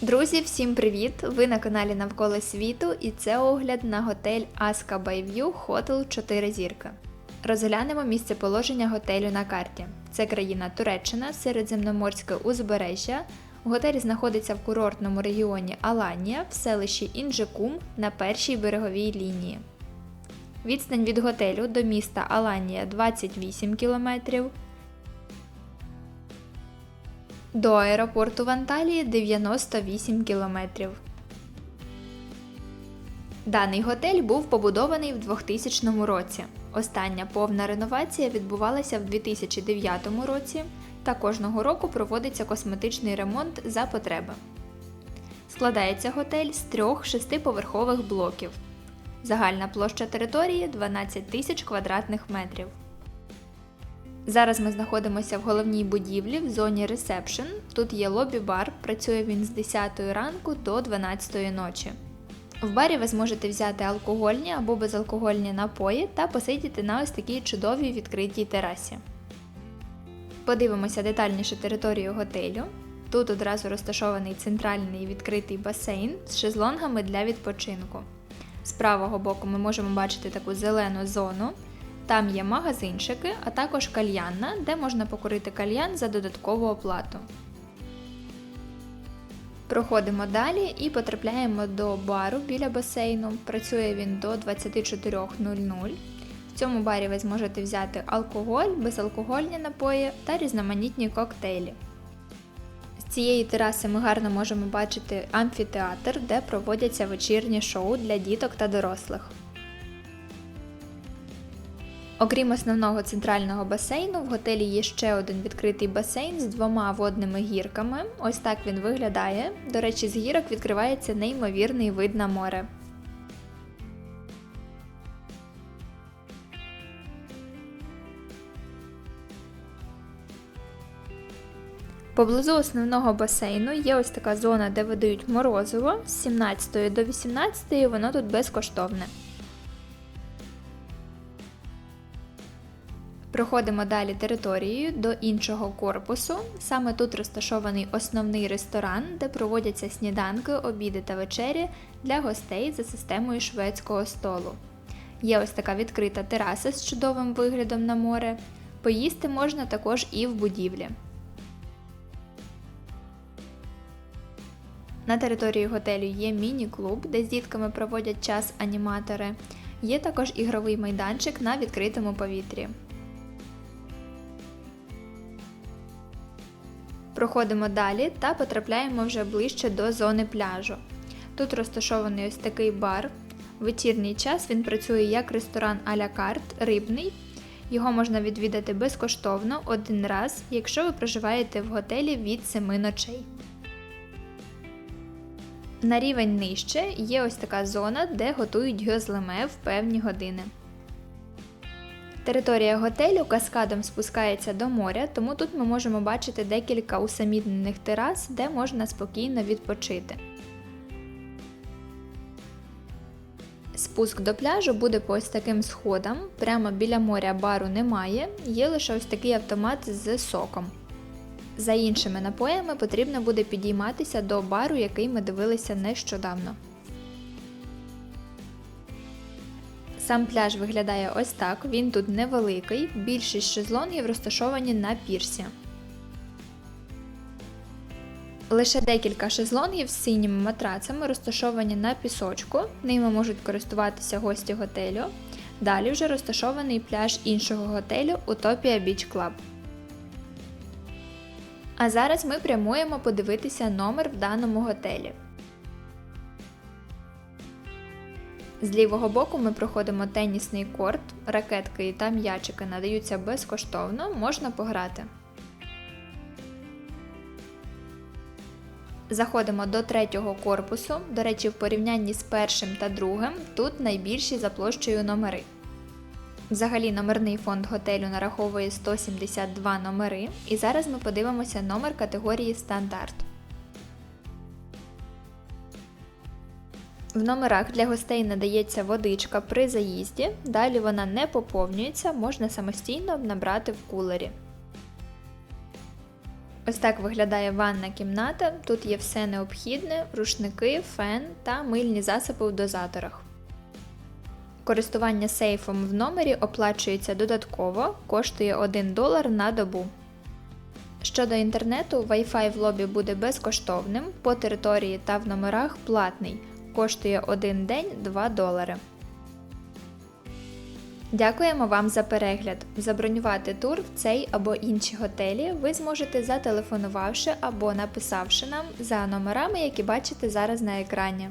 Друзі, всім привіт! Ви на каналі Навколо світу і це огляд на готель by View Hotel 4 зірки. Розглянемо місце положення готелю на карті. Це країна Туреччина, середземноморське узбережжя. Готель знаходиться в курортному регіоні Аланія в селищі Інджекум на першій береговій лінії. Відстань від готелю до міста Аланія 28 км, до аеропорту в Анталії 98 кілометрів. Даний готель був побудований в 2000 році. Остання повна реновація відбувалася в 2009 році, та кожного року проводиться косметичний ремонт за потреби. Складається готель з трьох шестиповерхових блоків. Загальна площа території 12 тисяч квадратних метрів. Зараз ми знаходимося в головній будівлі в зоні ресепшн. Тут є лобі-бар, працює він з 10 ранку до 12 ночі. В барі ви зможете взяти алкогольні або безалкогольні напої та посидіти на ось такій чудовій відкритій терасі. Подивимося детальніше територію готелю. Тут одразу розташований центральний відкритий басейн з шезлонгами для відпочинку. З правого боку ми можемо бачити таку зелену зону. Там є магазинчики, а також кальянна, де можна покурити кальян за додаткову оплату. Проходимо далі і потрапляємо до бару біля басейну. Працює він до 24.00. В цьому барі ви зможете взяти алкоголь, безалкогольні напої та різноманітні коктейлі. З цієї тераси ми гарно можемо бачити амфітеатр, де проводяться вечірні шоу для діток та дорослих. Окрім основного центрального басейну, в готелі є ще один відкритий басейн з двома водними гірками. Ось так він виглядає. До речі, з гірок відкривається неймовірний вид на море. Поблизу основного басейну є ось така зона, де видають морозиво. З 17 до 18 воно тут безкоштовне. Проходимо далі територією до іншого корпусу. Саме тут розташований основний ресторан, де проводяться сніданки, обіди та вечері для гостей за системою шведського столу. Є ось така відкрита тераса з чудовим виглядом на море. Поїсти можна також і в будівлі. На території готелю є міні-клуб, де з дітками проводять час аніматори. Є також ігровий майданчик на відкритому повітрі. Проходимо далі та потрапляємо вже ближче до зони пляжу. Тут розташований ось такий бар. В вечірній час він працює як ресторан а-ля карт, рибний. Його можна відвідати безкоштовно один раз, якщо ви проживаєте в готелі від 7 ночей. На рівень нижче є ось така зона, де готують гьозлеме в певні години. Територія готелю каскадом спускається до моря, тому тут ми можемо бачити декілька усамітнених терас, де можна спокійно відпочити. Спуск до пляжу буде по ось таким сходам. Прямо біля моря бару немає, є лише ось такий автомат з соком. За іншими напоями потрібно буде підійматися до бару, який ми дивилися нещодавно. Сам пляж виглядає ось так, він тут невеликий, більшість шезлонгів розташовані на пірсі. Лише декілька шезлонгів з синіми матрацами розташовані на пісочку, ними можуть користуватися гості готелю. Далі вже розташований пляж іншого готелю Utopia Beach Club. А зараз ми прямуємо подивитися номер в даному готелі. З лівого боку ми проходимо тенісний корт, ракетки та м'ячики надаються безкоштовно, можна пограти. Заходимо до третього корпусу. До речі, в порівнянні з першим та другим тут найбільші за площею номери. Взагалі номерний фонд готелю нараховує 172 номери, і зараз ми подивимося номер категорії стандарт. В номерах для гостей надається водичка при заїзді, далі вона не поповнюється, можна самостійно набрати в кулері. Ось так виглядає ванна кімната. Тут є все необхідне: рушники, фен та мильні засоби в дозаторах. Користування сейфом в номері оплачується додатково, коштує 1 долар на добу. Щодо інтернету, Wi-Fi в лобі буде безкоштовним, по території та в номерах платний, коштує один день 2 долари. Дякуємо вам за перегляд. Забронювати тур в цей або інші готелі ви зможете зателефонувавши або написавши нам за номерами, які бачите зараз на екрані.